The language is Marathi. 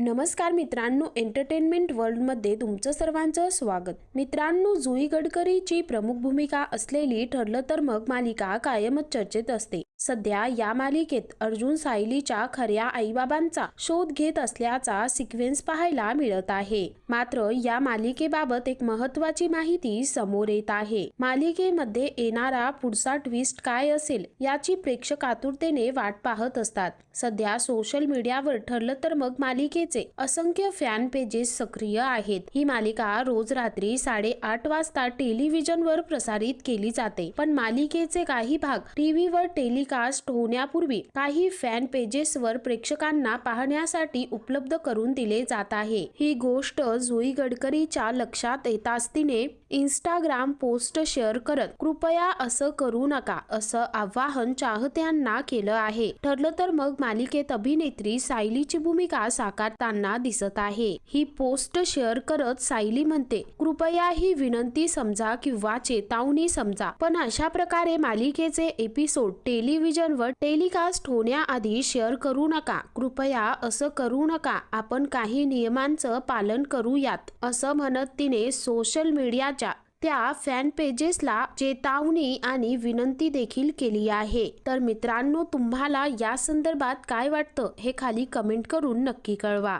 नमस्कार मित्रांनो एंटरटेनमेंट वर्ल्डमध्ये तुमचं सर्वांचं स्वागत. मित्रांनो जुई गडकरीची प्रमुख भूमिका असलेली ठरलं तर मग मालिका कायमच चर्चेत असते. सध्या या मालिकेत अर्जुन सायलीच्या खऱ्या आईबाबांचा शोध घेत असल्याचा सिक्वेन्स पाहायला मिळत आहे. मात्र या मालिकेबाबत एक महत्वाची माहिती समोर येत आहे. मालिकेमध्ये येणारा पुढचा ट्विस्ट काय असेल याची प्रेक्षक आतुरतेने वाट पाहत असतात. सध्या सोशल मीडियावर ठरलं तर मग मालिकेचे असंख्य फॅन पेजेस सक्रिय आहेत. ही मालिका रोज रात्री साडेआठ वाजता टेलिव्हिजनवर प्रसारित केली जाते. पण मालिकेचे काही भाग टीव्हीवर टेलिकास्ट होण्यापूर्वी काही फॅन पेजेसवर प्रेक्षकांना पाहण्यासाठी उपलब्ध करून दिले जात आहे. ही गोष्ट जुई गडकरीच्या लक्षात येताच तिने इंस्टाग्राम पोस्ट शेअर करत कृपया असं करू नका असं आवाहन चाहत्यांना केलं आहे. ठरलं तर मग मालिकेत अभिनेत्री सायलीची भूमिका साकारताना दिसत आहे. ही पोस्ट शेअर करत सायली म्हणते कृपया ही विनंती समजा किंवा चेतावणी समजा. पण अशा प्रकारे मालिकेचे एपिसोड टेलिव्हिजनवर टेलिकास्ट होण्याआधी शेअर करू नका कृपया असं करू नका आपण काही नियमांचं पालन करूयात असं म्हणत तिने सोशल मीडियात त्या फॅन पेजेसला चेतावणी आणि विनंती देखील केली आहे. तर मित्रांनो तुम्हाला या संदर्भात काय वाटतं हे खाली कमेंट करून नक्की कळवा.